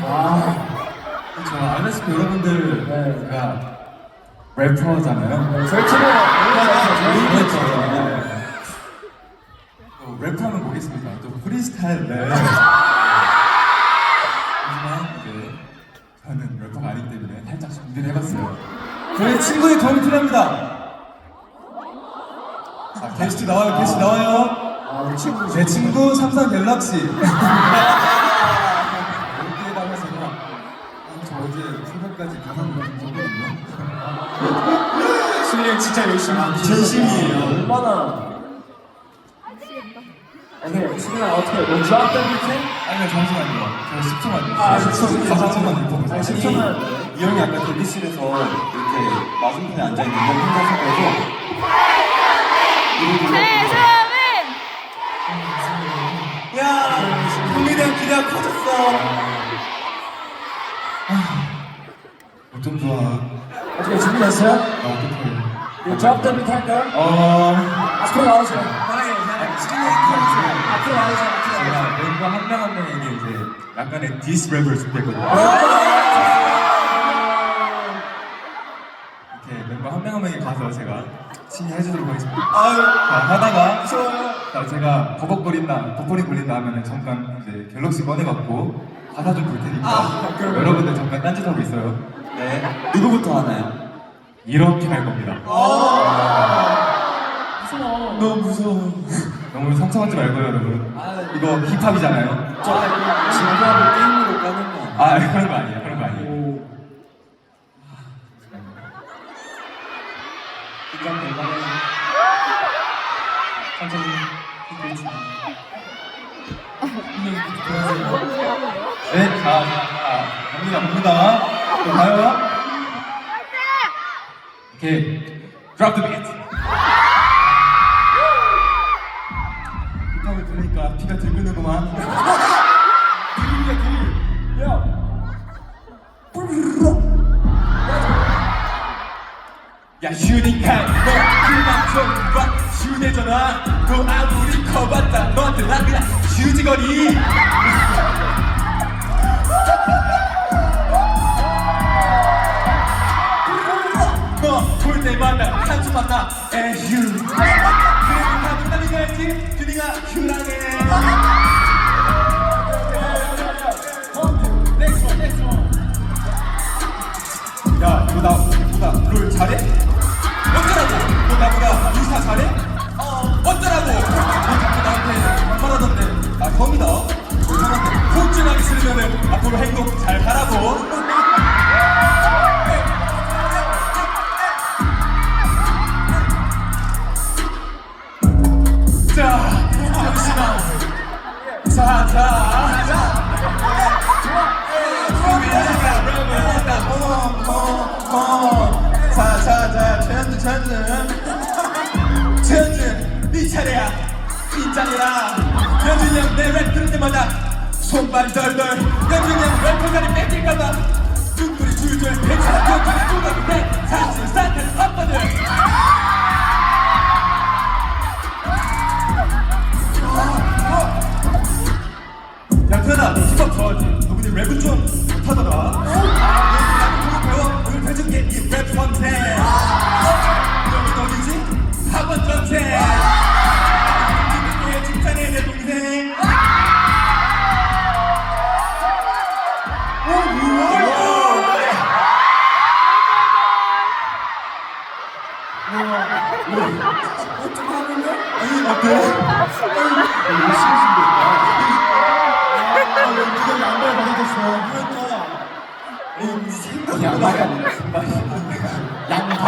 저 아이스크 여러분들 네. 제가 래퍼잖아요. 저희 팀은 저희 저희 래퍼죠. 또 래퍼하면 뭐겠습니까? 또 프리스타일 랩. 하지만 이제 저는 래퍼가 아니기 때문에 살짝 준비를 해봤어요. 저희 친구의 도움이 필요합니다. 자, 게스트 나와요, 게스트 나와요. 아, 제 친구 삼성 갤럭시. 여기에다가 제가 아, 저 어제 새벽까지 가상 연습 했거든요. 실력 진짜 열심히 진심이에요. 얼마나 아니 수빈아 어떻게 너던 밑에? 아니요 잠시만요. 저 10초만요. 아, 10초. 4초만 입어보세요. 아니 10초만 이 형이 아까 대기실에서 이렇게 맞은편에 앉아있는 거 혼자 생각해서 됐어요? 나 어떡해. 이 드랍 던 밑에 할까요? 어... 앞으로 나오세요. 앞으로 나오세요 앞으로 제가 멤버 한 명 한 명에게 이제 약간의 디스 랩을 준비했거든요. 이렇게 멤버 한 명 한 명에게 가서 제가 친히 해주도록 하겠습니다. 아유 자, 하다가 무서워요 자, 제가 버벅 거린다, 버퍼링 걸린다 하면은 잠깐 이제 갤럭시 꺼내갖고 가사 좀 볼 테니까 아, 여러분들 잠깐 딴짓하고 있어요. 네 누구부터 하나요? 이렇게 할 겁니다. 무서워 너무 무서워 너무 상처받지 말고요, 여러분. 아 이거 힙합이잖아요. 저 진부하고 게임으로 까는 거 아, 그런 거 아니에요. 그런 거 아니에요. 오 긴장될 만해 천천히 네, 자, 자, 갑니다, 갑니다. 또 가요. 오케이. Drop the beat. 힙합을 들으니까 피가 들끓는구만. 들이야, 들. 야 야, 휴닝한 너 그만 좀 봐. 휴대전화 너 아무리 커봤다 너한테 난 그냥 휴지거리. 때마다 한숨 만나 에휴. 그래도 다들 나는 알지? 휴닝아 휴랑해. 야, 너 나 보다 롤 잘해? 어쩌라고? 너 나보다 인사 잘해? 어, 어쩌라고? 너 자꾸 나한테 말하던데 나 형이다. 너 형한테 폭진하기 싫으면은 앞으로 행동 잘 하라고. 차례야. 긴장해라. 현준이 형내랩 들을 때마다 손발 덜덜. 현준이 형 래퍼가리 뺏길까봐 눈물이 줄줄. 괜찮아 현준이 쏟아도 사실 상태는 없거든 야 태연아 너 힙합 좋아하지? 너 근데 랩은 좀 못하더라 아니 어때? 열심히 준비했다 아, 왜 네가 양말 받아줬어? 그러니까. 생각보다 양말이 아니라 양발